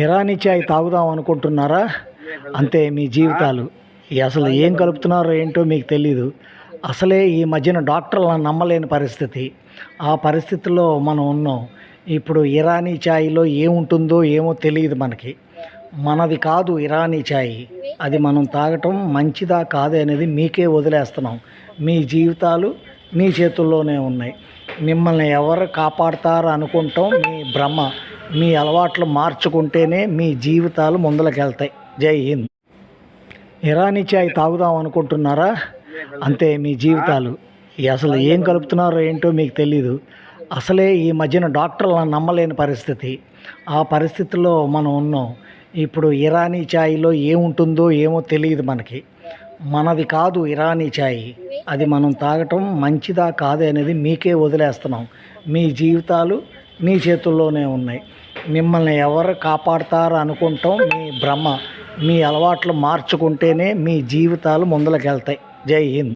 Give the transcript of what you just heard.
ఇరానీ చాయ్ తాగుదాం అనుకుంటున్నారా? అంతే మీ జీవితాలు. అసలు ఏం కలుపుతున్నారో ఏంటో మీకు తెలీదు. అసలే ఈ మధ్యన డాక్టర్లను నమ్మలేని పరిస్థితి. ఆ పరిస్థితిలో మనం ఉన్నాం. ఇప్పుడు ఇరానీ చాయ్లో ఏముంటుందో ఏమో తెలియదు మనకి. మనది కాదు ఇరానీ చాయ్ అది మనం తాగటం మంచిదా కాదే అనేది మీకే వదిలేస్తున్నాం. మీ జీవితాలు మీ చేతుల్లోనే ఉన్నాయి. మిమ్మల్ని ఎవరు కాపాడతారు అనుకుంటాం? మీ భ్రమ మీ అలవాట్లు మార్చుకుంటేనే మీ జీవితాలు ముందలకెళ్తాయి. జై హింద్. ఇరానీ చాయ్ తాగుదాం అనుకుంటున్నారా? అంతే మీ జీవితాలు. అసలు ఏం కలుపుతున్నారో ఏంటో మీకు తెలీదు. అసలే ఈ మధ్యన డాక్టర్లను నమ్మలేని పరిస్థితి. ఆ పరిస్థితిలో మనం ఉన్నాం. ఇప్పుడు ఇరానీ చాయ్లో ఏముంటుందో ఏమో తెలియదు మనకి. మనది కాదు ఇరానీ చాయ్. అది మనం తాగటం మంచిదా కాదే అనేది మీకే వదిలేస్తున్నాం. మీ జీవితాలు మీ చేతుల్లోనే ఉన్నాయి. మిమ్మల్ని ఎవరు కాపాడతారు అనుకుంటాం మీ భ్రమ మీ అలవాట్లు మార్చుకుంటేనే మీ జీవితాలు ముందలకెళ్తాయి. జై హింద్.